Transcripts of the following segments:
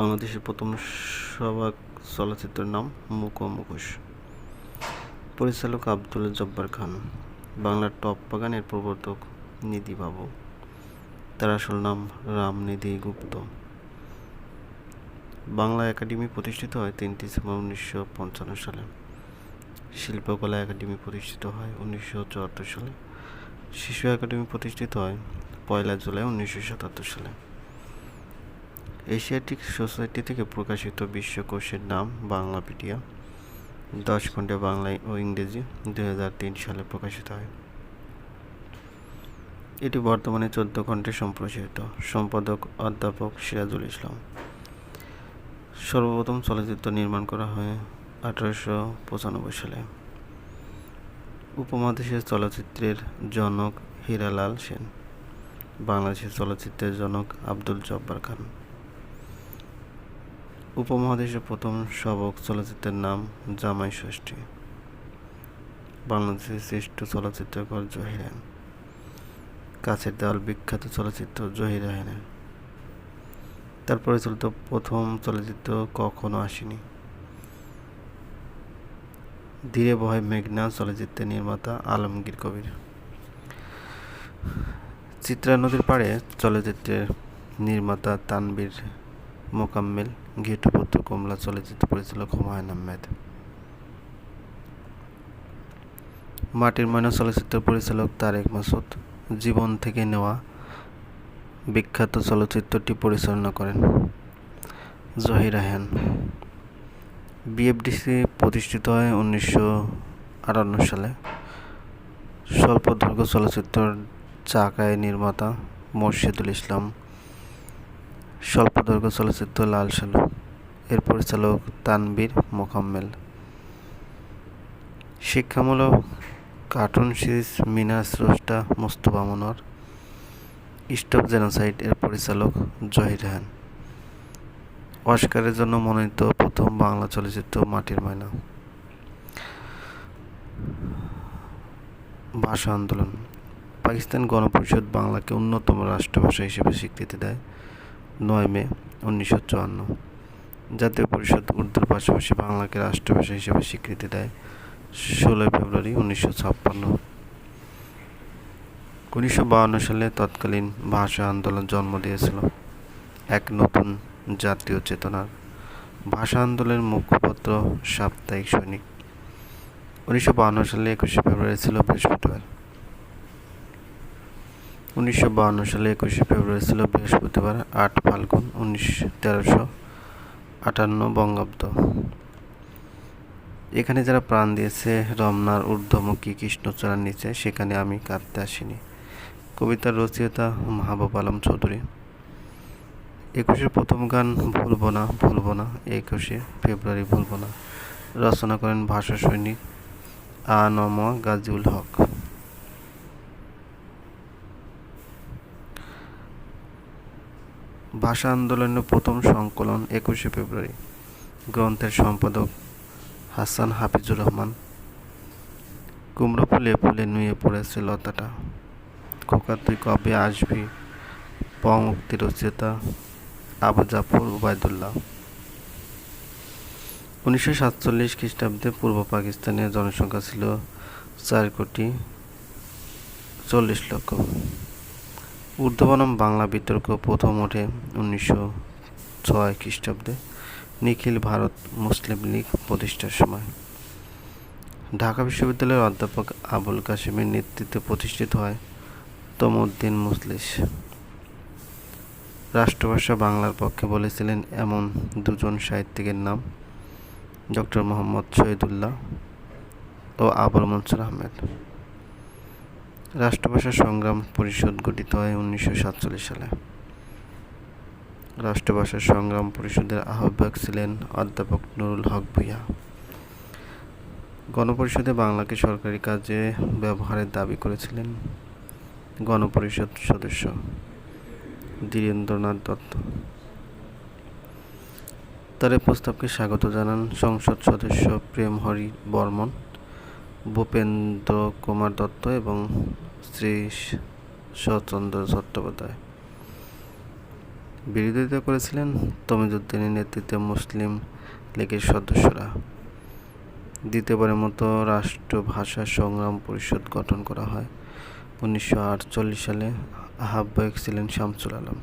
বাংলাদেশের প্রথম সবাক চলচ্চিত্রের নাম মুখ মুখোশ। পরিচালক আব্দুল জব্বার খান, বাংলার টপ বাগানের প্রবর্তক নিধি বাবু। তার আসল নাম রামনিধি গুপ্ত। বাংলা একাডেমি প্রতিষ্ঠিত হয় তিন ডিসেম্বর উনিশশো পঞ্চান্ন সালে। শিল্পকলা একাডেমি প্রতিষ্ঠিত হয় উনিশশো চুয়াত্তর সালে। শিশু একাডেমি প্রতিষ্ঠিত হয় পয়লা জুলাই উনিশশো সাতাত্তর সালে। এশিয়াটিক সোসাইটি থেকে প্রকাশিত বিশ্বকোষের নাম বাংলাপিডিয়া। দশ খণ্ডে বাংলা ও ইংরেজি দুই হাজার তিন সালে প্রকাশিত হয়। এটি বর্তমানে চোদ্দ খণ্ডে সম্প্রসারিত। সম্পাদক অধ্যাপক সিরাজুল ইসলাম। সর্বপ্রথম চলচ্চিত্র নির্মাণ করা হয় আঠারোশো পঁচানব্বই সালে। উপমহাদেশের চলচ্চিত্রের জনক হীরালাল সেন। বাংলাদেশের চলচ্চিত্রের জনক আব্দুল জব্বার খান। উপমহাদেশের প্রথম সবক চলচ্চিত্রের নাম জামাই ষষ্ঠী। বাংলাদেশের শ্রেষ্ঠ চলচ্চিত্রকর জহিরান। কাছের দেওয়াল বিখ্যাত চলচ্চিত্র জহিরায়নের তার পরিচালিত প্রথম চলচ্চিত্র কখনো আসেনি। ধীরে বহে মেঘনা চলচ্চিত্রের নির্মাতা আলমগীর কবির। চিত্রা নদীর পাড়ে চলচ্চিত্রের নির্মাতা তানবীর মোকাম্মেল ঘেটুপুত্র কমলা চলচ্চিত্র পরিচালক হুমায়ুন আহমেদ মাটির ময়না চলচ্চিত্র পরিচালক তারেক মাসুদ। জীবন থেকে নেওয়া বিখ্যাত চলচ্চিত্রটি পরিচালনা করেন জহির রায়হান বিএফডিসি প্রতিষ্ঠিত হয় উনিশশো আটান্ন সালে। স্বল্পদৈর্ঘ্য চলচ্চিত্র চাকায় নির্মাতা মোর্শেদুল ইসলাম স্বল্পদৈর্ঘ্য চলচ্চিত্র লাল সালু এর পরিচালক তানবীর মোকাম্মেল। শিক্ষামূলক কার্টুন সিরিজ মিনা স্রষ্টা মোস্তফা মনোয়ার। স্টপ জেনোসাইড এর পরিচালক জহির রায়হান অস্কারের জন্য মনোনীত প্রথম বাংলা চলচ্চিত্র মাটির ময়না। ভাষা আন্দোলন। পাকিস্তান গণপরিষদ বাংলাকে অন্যতম রাষ্ট্রভাষা হিসেবে স্বীকৃতি দেয়। নয় মে উনিশশো চুয়ান্ন। জাতীয় পরিষদ উর্দুর পাশাপাশি বাংলাকে রাষ্ট্রভাষা হিসেবে স্বীকৃতি দেয় ষোলোই ফেব্রুয়ারি উনিশশো ছাপ্পান্ন। উনিশশো বাহান্ন সালে তৎকালীন ভাষা আন্দোলন জন্ম দিয়েছিল এক নতুন জাতীয় চেতনার। ভাষা আন্দোলনের মুখপত্র সাপ্তাহিক সৈনিক। উনিশশো বাহান্ন সালে একুশে ফেব্রুয়ারি ছিল বৃহস্পতিবার। উনিশশো বাহান্ন সালে একুশে ফেব্রুয়ারি ছিল বৃহস্পতিবার, আট ফাল্গুন উনিশ তেরোশো আটান্ন বঙ্গাব্দ। এখানে যারা প্রাণ দিয়েছে, রমনার ঊর্ধ্বমুখী কৃষ্ণচূড়ার নিচে, সেখানে আমি কাঁদতে আসিনি। কবিতার রচয়িতা মাহবুব আলম চৌধুরী। একুশের প্রথম গান, ভুলব না ভুলব না, একুশে ফেব্রুয়ারি ভুলব না। রচনা করেন ভাষা সৈনিক আনম গাজীউল হক। ভাষা আন্দোলনের প্রথম সংকলন একুশে ফেব্রুয়ারি। গ্রন্থের সম্পাদক হাসান হাফিজুর রহমান। কুমড়ো ফুলে ফুলে নুয়ে পড়েছে লতাটা খোকা তুই কবে আসবি? পমুক্তি রচয়িতা আবু জাফর উবায়দুল্লাহ। উনিশশো সাতচল্লিশ খ্রিস্টাব্দে পূর্ব পাকিস্তানের জনসংখ্যা ছিল চার কোটি চল্লিশ লক্ষ। ঊর্ধ্ববনম বাংলা বিতর্ক প্রথম ওঠে উনিশশো ছয় খ্রিস্টাব্দে। নিখিল ভারত মুসলিম লীগ প্রতিষ্ঠার সময়। ঢাকা বিশ্ববিদ্যালয়ের অধ্যাপক আবুল কাশিমের নেতৃত্বে প্রতিষ্ঠিত হয় তমুদ্দিন মুসলিস রাষ্ট্রভাষা বাংলার পক্ষে বলেছিলেন এমন দুজন সাহিত্যিকের নাম, ডক্টর মোহাম্মদ শহীদুল্লাহ ও আবুল মনসুর আহমেদ। রাষ্ট্রভাষা সংগ্রাম পরিষদ গঠিত হয় উনিশশো সাতচল্লিশ সালে। রাষ্ট্রভাষা সংগ্রাম পরিষদের আহ্বায়ক ছিলেন অধ্যাপক নুরুল হক ভূঁইয়া। গণপরিষদে বাংলাকে সরকারি কাজে ব্যবহারের দাবি করেছিলেন গণপরিষদ সদস্য ধীরেন্দ্রনাথ দত্ত। তার প্রস্তাবকে স্বাগত জানান সংসদ সদস্য প্রেম হরি বর্মন। ভূপেন্দ্র কুমার দত্ত এবং শ্রী শচন্দ্র চট্টোপাধ্যায়। বিরোধিতা করেছিলেন তমিজুদ্দিনের নেতৃত্বে মুসলিম লীগের সদস্যরা। দ্বিতীয়বারের মতো রাষ্ট্রভাষা সংগ্রাম পরিষদ গঠন করা হয়। উনিশশো আটচল্লিশ সালে আহ্বায়ক ছিলেন শামসুল আলম।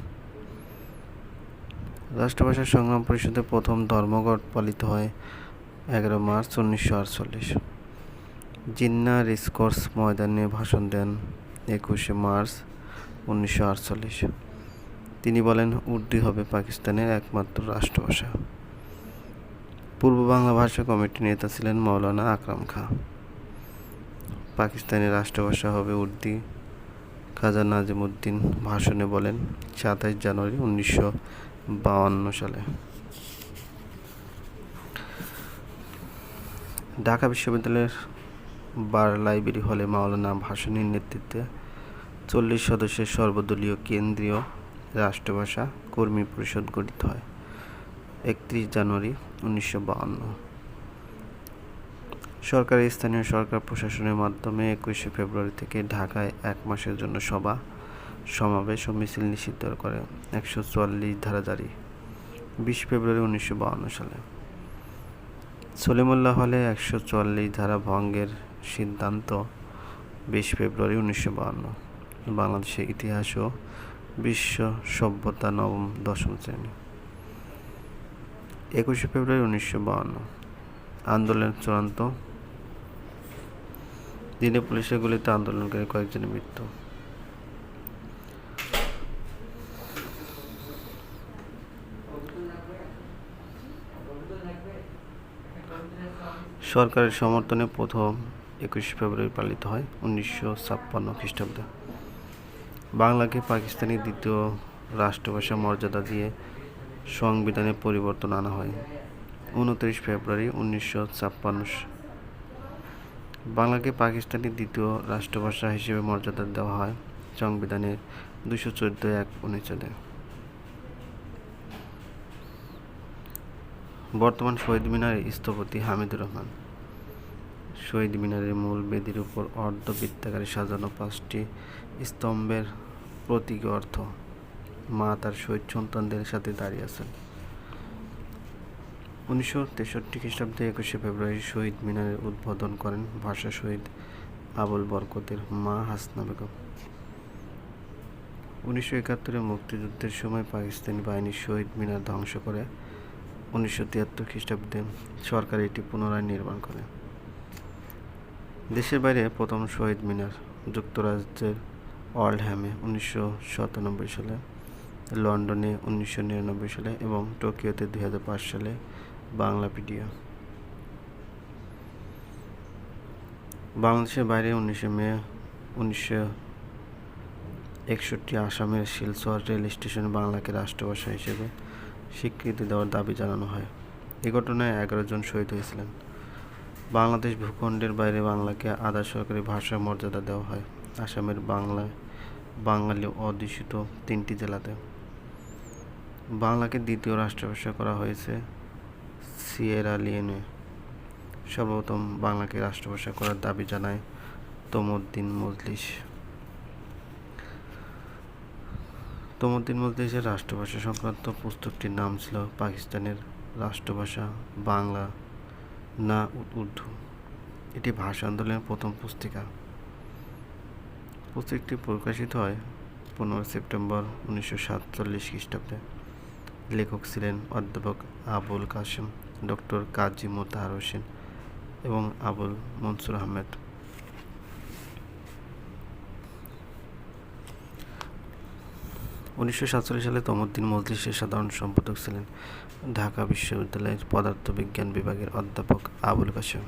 রাষ্ট্রভাষা সংগ্রাম পরিষদের প্রথম ধর্মঘট পালিত হয় এগারো মার্চ উনিশশো আটচল্লিশ। জিন্না রেসকোর্স ময়দানে ভাষণ দেন একুশে মার্চ উনিশশো আটচল্লিশ। তিনি বলেন, উর্দু হবে পাকিস্তানের একমাত্র রাষ্ট্রভাষা। পূর্ব বাংলা ভাষা কমিটির নেতা ছিলেন মৌলানা আকরাম খাঁ। পাকিস্তানের রাষ্ট্রভাষা হবে উর্দু। খাজা নাজিমুদ্দিন ভাষণে বলেন সাতাইশ জানুয়ারি উনিশশো বাউান্ন সালে। ঢাকা বিশ্ববিদ্যালয়ের বার লাইব্রেরি হলে মাওলানা ভাসানীর নেতৃত্বে চল্লিশ সদস্যের সর্বদলীয় কেন্দ্রীয় রাষ্ট্রভাষা কর্মী পরিষদ গঠিত হয়, একত্রিশ জানুয়ারি উনিশশো বাহান্ন সরকারি স্থানীয় সরকার প্রশাসনের মাধ্যমে একুশে ফেব্রুয়ারি থেকে ঢাকায় এক মাসের জন্য সভা, সমাবেশ ও মিছিল নিষিদ্ধ করে একশো চুয়াল্লিশ ধারা জারি, বিশ ফেব্রুয়ারি উনিশশো বাহান্ন সালে। সলিমুল্লাহ হলে একশো চুয়াল্লিশ ধারা ভঙ্গের সিদ্ধান্ত বিশ ফেব্রুয়ারি উনিশশো বাহান্ন। বাংলাদেশের ইতিহাস ও বিশ্ব সভ্যতা নবম, দশম শ্রেণি। একুশে ফেব্রুয়ারি উনিশশো বাহান্ন। আন্দোলনের চূড়ান্ত দিনে পুলিশের গুলিতে আন্দোলনকারী কয়েকজনের মৃত্যু। সরকারের সমর্থনে প্রথম একুশে ফেব্রুয়ারি পালিত হয় উনিশশো ছাপ্পান্ন খ্রিস্টাব্দে। বাংলাকে পাকিস্তানি দ্বিতীয় রাষ্ট্রভাষা মর্যাদা দিয়ে সংবিধানে পরিবর্তন আনা হয়। উনত্রিশ ফেব্রুয়ারি উনিশশো ছাপ্পান্ন বাংলাকে পাকিস্তানি দ্বিতীয় রাষ্ট্রভাষা হিসেবে মর্যাদা দেওয়া হয় সংবিধানের দুশো চোদ্দ এক অনুচ্ছেদে। বর্তমান শহীদ মিনার স্থপতি হামিদুর রহমান। শহীদ মিনারের মূল বেদির উপর অর্ধ বৃত্তাকারে সাজানো পাঁচটি স্তম্ভের প্রতীক অর্থ। মা তার শহীদ সন্তানদের সাথে দাঁড়িয়ে আছেন। উনিশশো তেষট্টি খ্রিস্টাব্দে একুশে ফেব্রুয়ারি শহীদ মিনারের উদ্বোধন করেন ভাষা শহীদ আবুল বরকতের মা হাসনা বেগম। উনিশশো একাত্তরে মুক্তিযুদ্ধের সময় পাকিস্তানি বাহিনী শহীদ মিনার ধ্বংস করে উনিশশো তিয়াত্তর খ্রিস্টাব্দে সরকার এটি পুনরায় নির্মাণ করে। দেশের বাইরে প্রথম শহীদ মিনার যুক্তরাজ্যের ওয়ার্ল্ড ওয়ার্ল্ডহ্যামে উনিশশো সাতানব্বই সালে, লন্ডনে উনিশশো নিরানব্বই সালে এবং টোকিওতে দুই হাজার পাঁচ সালে বাংলাপিডিয়া। বাংলাদেশের বাইরে উনিশে মে, উনিশশো একষট্টি আসামের শিলচর রেল স্টেশনে বাংলাকে রাষ্ট্রভাষা হিসেবে স্বীকৃতি দেওয়ার দাবি জানানো হয়। এ ঘটনায় এগারো জন শহীদ হয়েছিলেন। বাংলাদেশ ভূখণ্ডের বাইরে বাংলাকে আধা সরকারি ভাষার মর্যাদা দেওয়া হয়। আসামের বাংলায় বাঙালি অধ্যুষিত তিনটি জেলাতে। বাংলাকে দ্বিতীয় রাষ্ট্রভাষা করা হয়েছে সিয়েরা লিওনে। সর্বপ্রথম বাংলাকে রাষ্ট্রভাষা করার দাবি জানায় তমুদ্দিন মজলিস। তমুদ্দিন মজলিসের রাষ্ট্রভাষা সংক্রান্ত পুস্তকটির নাম ছিল পাকিস্তানের রাষ্ট্রভাষা বাংলা। না উর্দু। এটি ভাষা আন্দোলনের প্রথম পুস্তিকা। পুস্তিকটি প্রকাশিত হয় পনেরো সেপ্টেম্বর উনিশশো সাতচল্লিশ খ্রিস্টাব্দে। লেখক ছিলেন অধ্যাপক আবুল কাশেম, ডক্টর কাজী মোতাহার হোসেন এবং আবুল মনসুর আহমেদ। উনিশশো সাতচল্লিশ সালে তমুদ্দিন মজলিসের সাধারণ সম্পাদক ছিলেন ঢাকা বিশ্ববিদ্যালয়ের পদার্থবিজ্ঞান বিভাগের অধ্যাপক আবুল কাসেম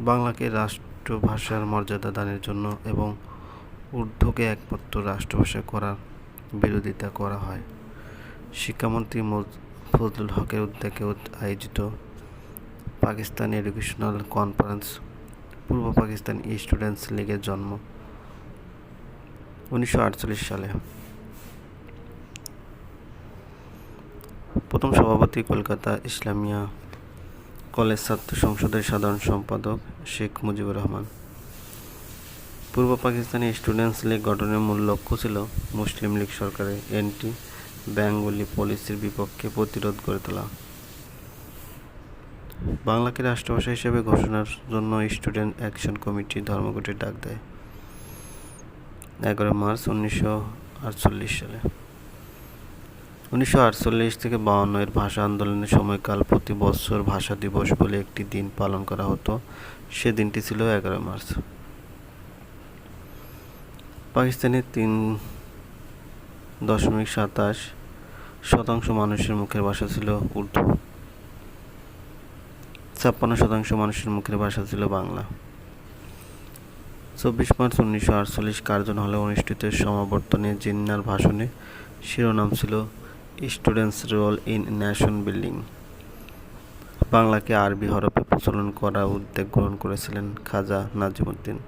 বাংলাকে রাষ্ট্রভাষার মর্যাদা দানের জন্য এবং উর্দুকে একমাত্র রাষ্ট্রভাষা করার বিরোধিতা করা হয়। শিক্ষামন্ত্রী ফজলুল হকের উদ্যোগে আয়োজিত পাকিস্তান এডুকেশনাল কনফারেন্স, পূর্ব পাকিস্তান স্টুডেন্টস লীগের জন্ম উনিশশো আটচল্লিশ সালে। প্রথম সভাপতি কলকাতা ইসলামিয়া কলেজ ছাত্র সংসদের সাধারণ সম্পাদক শেখ মুজিবুর রহমান। পূর্ব পাকিস্তানি স্টুডেন্টস লীগ গঠনের মূল লক্ষ্য ছিল মুসলিম লীগ সরকারের অ্যান্টি বেঙ্গলি পলিসির বিপক্ষে প্রতিরোধ গড়ে তোলা। বাংলাকে রাষ্ট্রভাষা হিসেবে ঘোষণার জন্য স্টুডেন্ট অ্যাকশন কমিটি ধর্মঘটের ডাক দেয়। এগারো মার্চ উনিশশো আটচল্লিশ সালে। উনিশশো আটচল্লিশ থেকে বাউন্ন এর ভাষা আন্দোলনের সময়কাল প্রতি বছর ভাষা দিবস বলে একটি দিন পালন করা হতো। সে দিনটি ছিল এগারো মার্চ। পাকিস্তানের তিন দশমিক সাতাশ শতাংশ মানুষের মুখের ভাষা ছিল উর্দু। ছাপ্পান্ন শতাংশ মানুষের মুখের ভাষা ছিল বাংলা। চব্বিশ মার্চ উনিশশো আটচল্লিশ কার্জন হলে অনুষ্ঠিত সমাবর্তনে জিন্নার ভাষণে শিরোনাম ছিল students role in nation building. বাংলাকে আরবি হরফে প্রচলন করার উদ্যোগ গ্রহণ করেছিলেন খাজা নাজিমুদ্দিন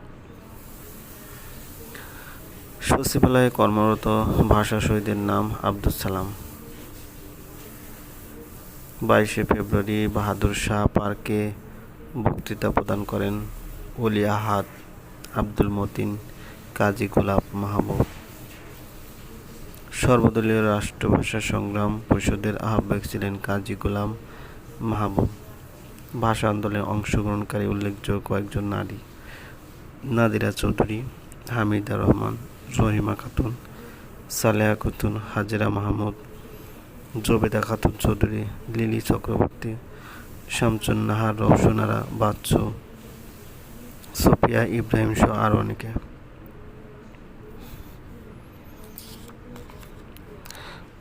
সচিবালয়ে কর্মরত ভাষা শহীদের নাম আব্দুল সালাম। বাইশে ফেব্রুয়ারি বাহাদুর শাহ পার্কে বক্তৃতা প্রদান করেন অলি আহাদ আব্দুল মতিন, কাজী গোলাপ মাহবুব সর্বদলীয় রাষ্ট্রভাষা সংগ্রাম পরিষদের আহ্বায়ক ছিলেন কাজী গোলাম মাহবুব ভাষা আন্দোলনে অংশগ্রহণকারী উল্লেখযোগ্য কয়েকজন নারী। নাদিরা চৌধুরী, হামিদা রহমান, রহিমা খাতুন, সালেহা খাতুন, হাজেরা মাহমুদ, জবেদা খাতুন চৌধুরী, লিলি চক্রবর্তী শামচুন নাহার রওশনারা বাচ্চু সোফিয়া, ইব্রাহিম সহ আরও অনেকে।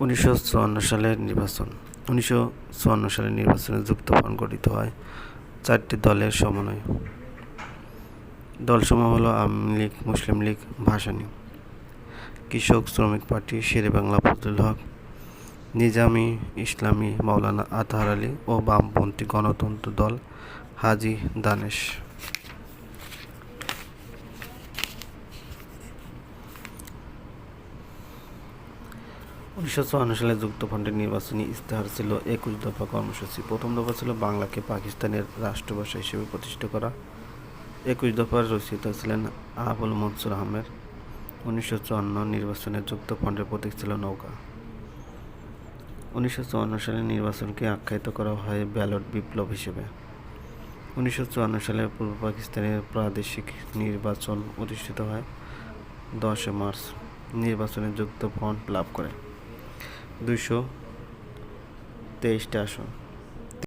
উনিশশো চুয়ান্ন সালের নির্বাচন। উনিশশো চুয়ান্ন সালের নির্বাচনে যুক্তফ্রন্ট গঠিত হয় চারটি দলের সমন্বয়ে। দলসমূহ হলো আওয়ামী লীগ, মুসলিম লীগ, ভাসানী। কৃষক, শ্রমিক পার্টি, শেরে বাংলা, ফজলুল হক, নিজামি, ইসলামী, মাওলানা আতহার আলী ও বামপন্থী গণতন্ত্র দল হাজি দানেশ। উনিশশো চুয়ান্ন সালে যুক্তফ্রন্টের নির্বাচনী ইস্তেহার ছিল। একুশ দফা কর্মসূচি। প্রথম দফা ছিল বাংলাকে পাকিস্তানের রাষ্ট্রভাষা হিসেবে প্রতিষ্ঠা করা। একুশ দফার রচিত ছিলেন আবুল মনসুর আহমেদ। উনিশশো চুয়ান্ন নির্বাচনে যুক্তফ্রন্টের প্রতীক ছিল নৌকা। উনিশশো চুয়ান্ন সালে নির্বাচনকে আখ্যায়িত করা হয় ব্যালট বিপ্লব হিসেবে। উনিশশো চুয়ান্ন সালে পূর্ব পাকিস্তানের প্রাদেশিক নির্বাচন অনুষ্ঠিত হয়। দশে মার্চ নির্বাচনে যুক্তফ্রন্ট লাভ করে। দুইশো তেইশটা আসন।